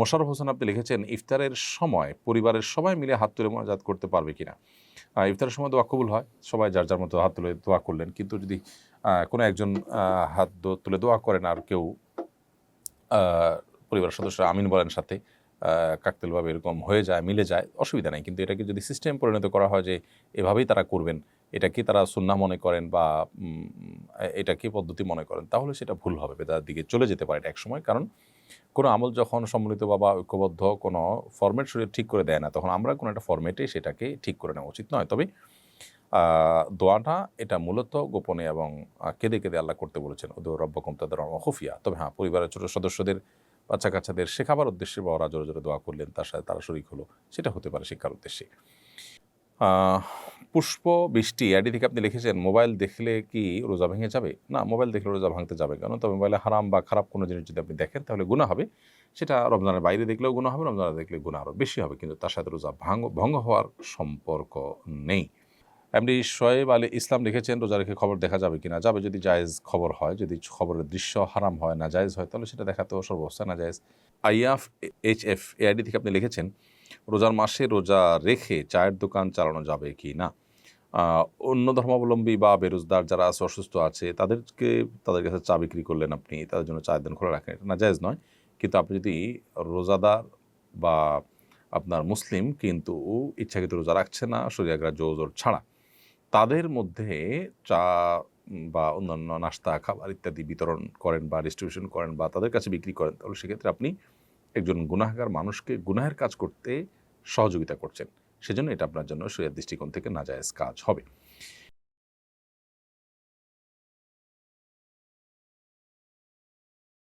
মোশারফ হোসেন আপনি লিখেছেন ইফতারের সময় পরিবারের সবাই মিলে হাত তুলে মোনাজাত করতে পারবে কিনা? ইফতারের সময় দোয়া কবুল হয়। সবাই যার যার মতো হাত তুলে দোয়া করলেন। কিন্তু যদি কোনো একজন হাত তুলে দোয়া করেন আর কেউ পরিবারের সদস্য আমিন বলেন সাথে আহ, কাকতালীয়ভাবে এরকম হয়ে যায় মিলে যায় অসুবিধা নেই। কিন্তু এটাকে যদি সিস্টেম পরিণত করা হয় যে এভাবেই তারা করবেন এটা কি তারা সুন্না মনে করেন বা এটা কি পদ্ধতি মনে করেন তাহলে সেটা ভুল হবে বেদার দিকে চলে যেতে পারে এটা একসময় কারণ কোনো আমল যখন সম্মিলিত বা ঐক্যবদ্ধ, কোনো ফরম্যাট শরীর ঠিক করে দেয় না, তখন আমরা কোনো একটা ফরম্যাটে সেটাকে ঠিক করে নেওয়া উচিত নয়। তবে দোয়াটা এটা মূলত গোপনে এবং কেঁদে কেঁদে আল্লাহ করতে বলেছেন ওদের রব্বকম তাদের খুফিয়া। তবে হ্যাঁ পরিবারের ছোট সদস্যদের বাচ্চা কাচ্চাদের শেখাবার উদ্দেশ্যে বা ওরা জোরে জোরে দোয়া করলেন, তার সাথে তারা শরিক হলো, সেটা হতে পারে শিক্ষার উদ্দেশ্যে। পুষ্প, বৃষ্টি আইডি থেকে আপনি লিখেছেন, মোবাইল দেখলে কি রোজা ভেঙে যাবে? না, মোবাইল দেখলে রোজা ভাঙতে যাবে কেন? তবে মোবাইলে হারাম বা খারাপ কোনো জিনিস যদি আপনি দেখেন, তাহলে গুণা হবে। সেটা রমজানের বাইরে দেখলেও গুণা হবে, রমজানে দেখলে গুণা আরও বেশি হবে। কিন্তু তার সাথে রোজা ভাঙ, ভঙ্গ হওয়ার সম্পর্ক নেই। এমনি শোয়েব আলী ইসলাম লিখেছেন, রোজা রেখে খবর দেখা যাবে কিনা? যাবে যদি জায়েজ খবর হয়, যদি খবরের দৃশ্য হারাম হয় না জায়েজ হয়, তাহলে সেটা দেখা তো সর্বস্থা না জায়েজ আইয়াফ এইচ এফ এআইডি থেকে আপনি লিখেছেন রোজার মাসে রোজা রেখে চায়ের দোকান চালানো যাবে কি না? অন্য ধর্মাবলম্বী বা বেরোজগার যারা আছে, অসুস্থ আছে, তাদেরকে, তাদের কাছে চা বিক্রি করলেন আপনি, তাদের জন্য চায়ের দোকান খোলা রাখেন। এটা নাজায়েজ নয়, কিন্তু আপনি যদি রোজাদার বা আপনার মুসলিম, কিন্তু ইচ্ছাকৃত রোজা রাখছে না শরিয়াগ্রা জোজোর ছাড়া, তাদের মধ্যে চা বা অন্যান্য নাস্তা, খাবার ইত্যাদি বিতরণ করেন বা ডিস্ট্রিবিউশন করেন বা তাদের কাছে বিক্রি করেন, তাহলে সেক্ষেত্রে আপনি একজন গুনাহগার মানুষকে গুনাহের কাজ করতে সহযোগিতা করছেন। সেজন্য এটা আপনার জন্য শরিয়ার দৃষ্টিকোণ থেকে নাজায়েজ কাজ হবে।